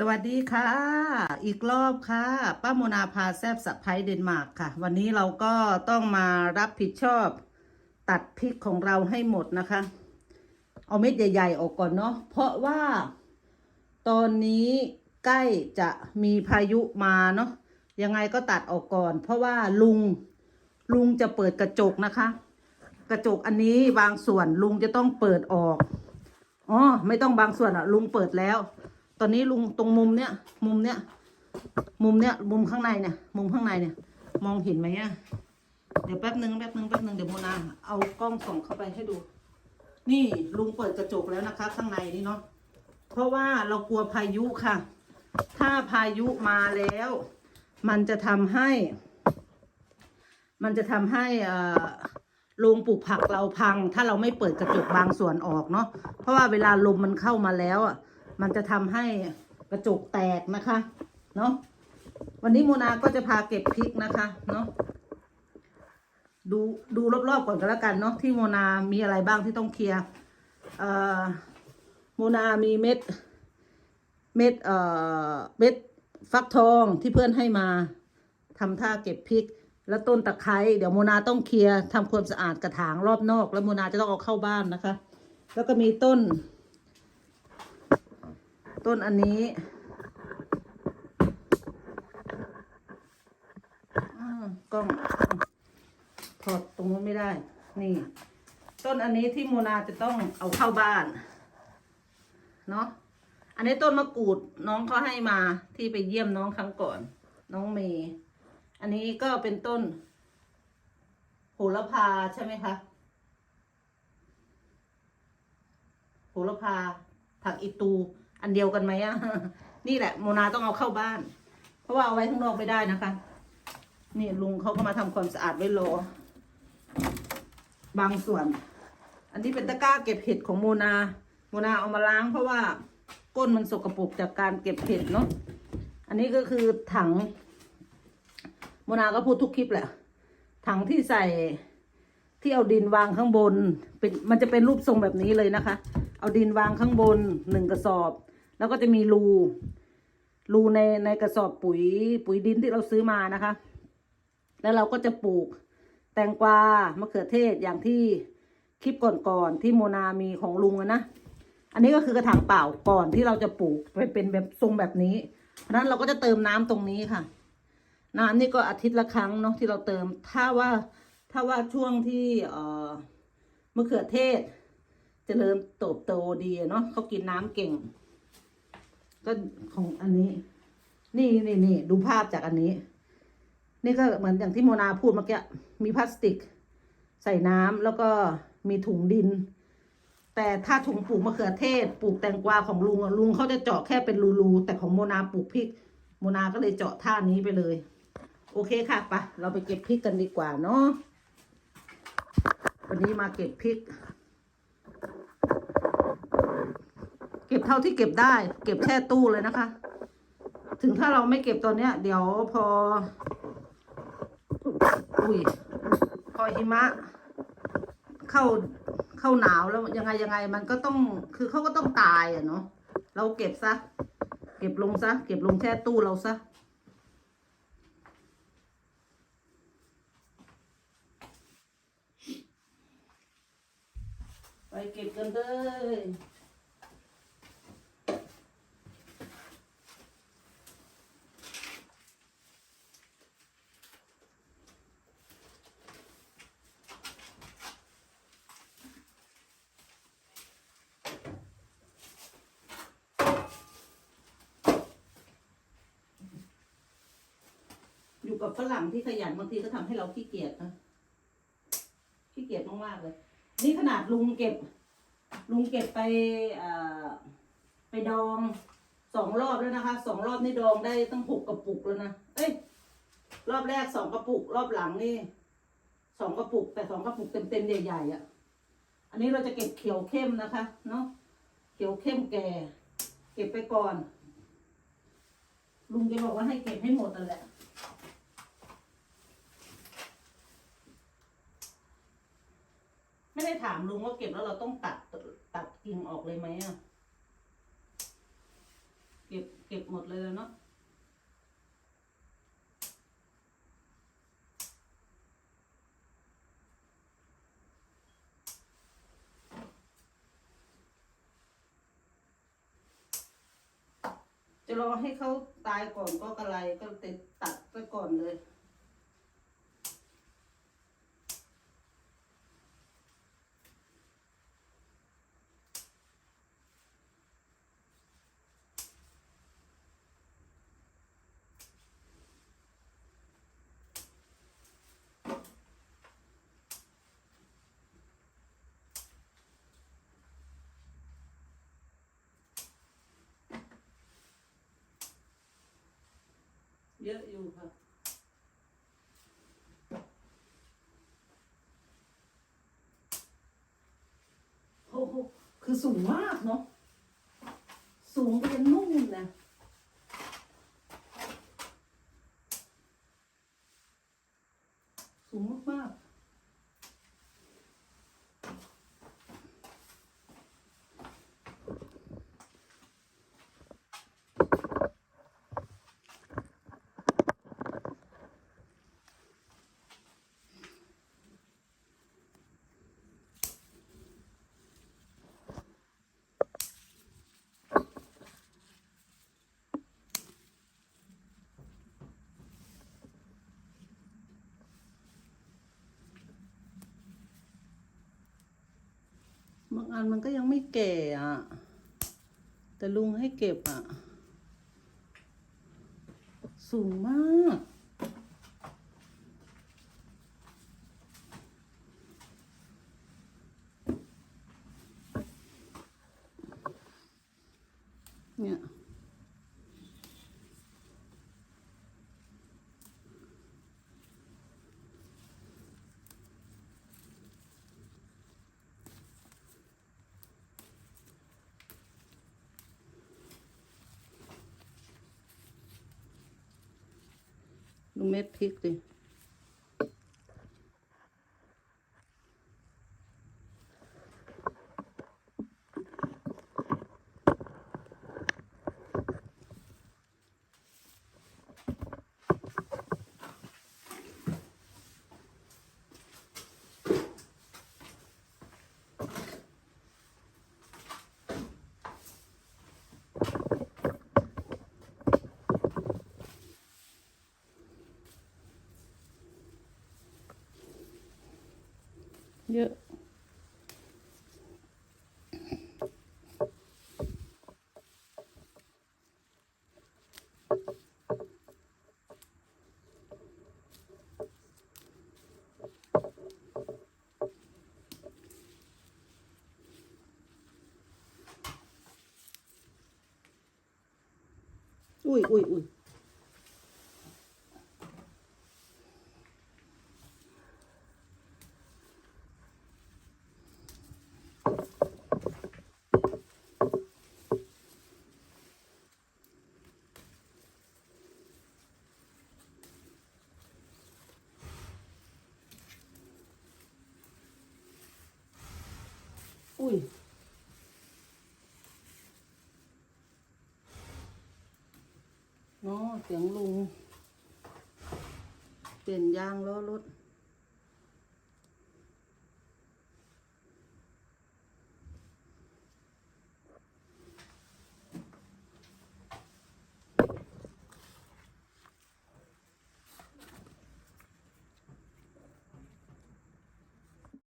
สวัสดีค่ะ อีกรอบค่ะ ป้าโมนาพาแซบสะพ้ายเดนมาร์กค่ะ วันนี้เราก็ต้องมารับผิดชอบ ตัดพริกของเราให้หมดนะคะ เอาเม็ดใหญ่ ๆ ออกก่อนเนาะเพราะว่า ตอนนี้ใกล้จะมีพายุมาเนาะยังไงก็ตัดออกก่อน เพราะว่าลุงลุงจะเปิดกระจกนะคะ กระจกอันนี้บางส่วนลุงจะต้องเปิดออกอ๋อไม่ต้องบางส่วนอะลุงเปิดแล้ว ตอนนี้ลุงตรงมุมเนี้ย มุมเนี้ย มุมเนี้ย มุมข้างในเนี่ย มุมข้างในเนี่ย มองเห็นไหมอะเดี๋ยวแป๊บนึงแป๊บนึงแป๊บนึงเดี๋ยวโมนาเอากล้องส่องเข้าไปให้ดู นี่ลุงเปิดกระจกแล้วนะคะ ข้างในนี่เนาะ เพราะว่าเรากลัวพายุค่ะ ถ้าพายุมาแล้ว มันจะทำให้ มันจะทำให้อ่อโรงปลูกผักเราพัง ถ้าเราไม่เปิดกระจกบางส่วนออกเนาะ เพราะว่าเวลาลมมันเข้ามาแล้วอะ มันจะทำให้กระจกแตกนะคะ เนาะวันนี้โมนาก็จะพาเก็บพริกนะคะ เนาะดูดูรอบๆก่อนก็แล้วกันเนาะที่โมนามีอะไรบ้างที่ต้องเคลียร์โมนามีเม็ด เม็ดเอ่อเม็ดฟักทองที่เพื่อนให้มาทำท่าเก็บพริก แล้วต้นตะไคร้เดี๋ยวโมนาต้องเคลียร์ทำความสะอาดกระถางรอบนอก แล้วโมนาจะต้องเอาเข้าบ้านนะคะ แล้วก็มีต้น ต้นอันนี้อ้าวกล้องถอดตรงนู้นไม่ได้ นี่ ต้นอันนี้ที่โมนาจะต้องเอาเข้าบ้าน เนาะอันนี้ต้นมะกรูดน้องเขาให้มาที่ไปเยี่ยมน้องครั้งก่อน น้องเมย์อันนี้ก็เป็นต้นโหระพาใช่ไหมคะโหระพาผักอีตู อันเดียวกันไหมอะนี่แหละโมนาต้องเอาเข้าบ้าน เพราะว่าเอาไว้ข้างนอกไม่ได้นะคะ นี่ลุงเขาก็มาทำความสะอาดไว้รอบางส่วน อันนี้เป็นตะกร้าเก็บเห็ดของโมนา โมนาเอามาล้าง เพราะว่าก้นมันสกปรกจากการเก็บเห็ดเนาะอันนี้ก็คือถัง โมนาก็พูดทุกคลิปแหละ ถังที่ใส่ที่เอาดินวางข้างบนเป็นมันจะเป็นรูปทรงแบบนี้เลยนะคะ เอาดินวางข้างบนหนึ่งกระสอบ แล้วก็จะมีรูรูในในกระสอบปุ๋ย ปุ๋ยดินที่เราซื้อมานะคะ แล้วเราก็จะปลูกแตงกวามะเขือเทศอย่างที่คลิปก่อนๆที่โมนามีของลุงนะอันนี้ก็คือกระถางเปล่าก่อนที่เราจะปลูกไปเป็นแบบทรงแบบนี้ เพราะนั้นเราก็จะเติมน้ำตรงนี้ค่ะ น้ำนี่ก็อาทิตย์ละครั้งเนาะที่เราเติม ถ้าว่าถ้าว่าช่วงที่เอ่อมะเขือเทศ เจริญเติบโตดีเนาะเขากินน้ำเก่ง ก็ของอันนี้ นี่นี่นี่ดูภาพจากอันนี้ นี่ก็เหมือนอย่างที่โมนาพูดเมื่อกี้มีพลาสติก ใส่น้ำแล้วก็มีถุงดิน แต่ถ้าถุงปลูกมะเขือเทศ ปลูกแตงกวาของลุงลุงเขาจะเจาะแค่เป็นรูๆแต่ของโมนาปลูกพริก โมนาก็เลยเจาะท่านี้ไปเลย โอเคค่ะไปะเราไปเก็บพริกกันดีกว่าเนาะวันนี้มาเก็บพริก เก็บเท่าที่เก็บได้ เก็บแช่ตู้เลยนะคะ ถึงถ้าเราไม่เก็บตอนเนี้ย เดี๋ยวพอ อุ้ย พอหิมะ เข้าเข้าหนาวแล้วยังไงยังไงมันก็ต้องคือเขาก็ต้องตายอะเนาะเราเก็บซะ เก็บลงซะ เก็บลงแช่ตู้เราซะไปเก็บกันเลย อยู่กับฝรั่งที่ขยันบางทีก็ทำให้เราขี้เกียจนะขี้เกียจมากๆเลย นี่ขนาดลุงเก็บ ลุงเก็บไปอไปดองสองรอบแล้วนะคะสองรอบนี่ดองได้ตั้งหกกระปุกแล้วนะเอ้ยรอบแรกสองกระปุก รอบหลังนี่สองกระปุก แต่สองกระปุกเต็มๆใหญ่ๆอะ่ะ อันนี้เราจะเก็บเขียวเข้มนะคะเนาะเขียวเข้มแก่ เก็บไปก่อน ลุงแกบอกว่าให้เก็บให้หมดนั่นแหละ ไม่ได้ถามลุงว่าเก็บแล้วเราต้องตัดตัดกิ่งออกเลยไหมอะ เก็บเก็บหมดเลยแล้วเนาะจะรอให้เขาตายก่อนก็กระไรก็ติดตัดไปก่อนเลย เยอะอยู่ค่ะโอ้โหคือสูงมากเนาะ สูงไปยันนุ่มนะสูงมากๆ อันมันก็ยังไม่แก่อะ แต่ลุงให้เก็บอะ สูงมากเนี่ย ดู เม็ดพริกดิ เยอะ อุ้ยอุ้ยอุ้ย ยอ๋อเสียงลุง เปลี่ยนยางล้อรถ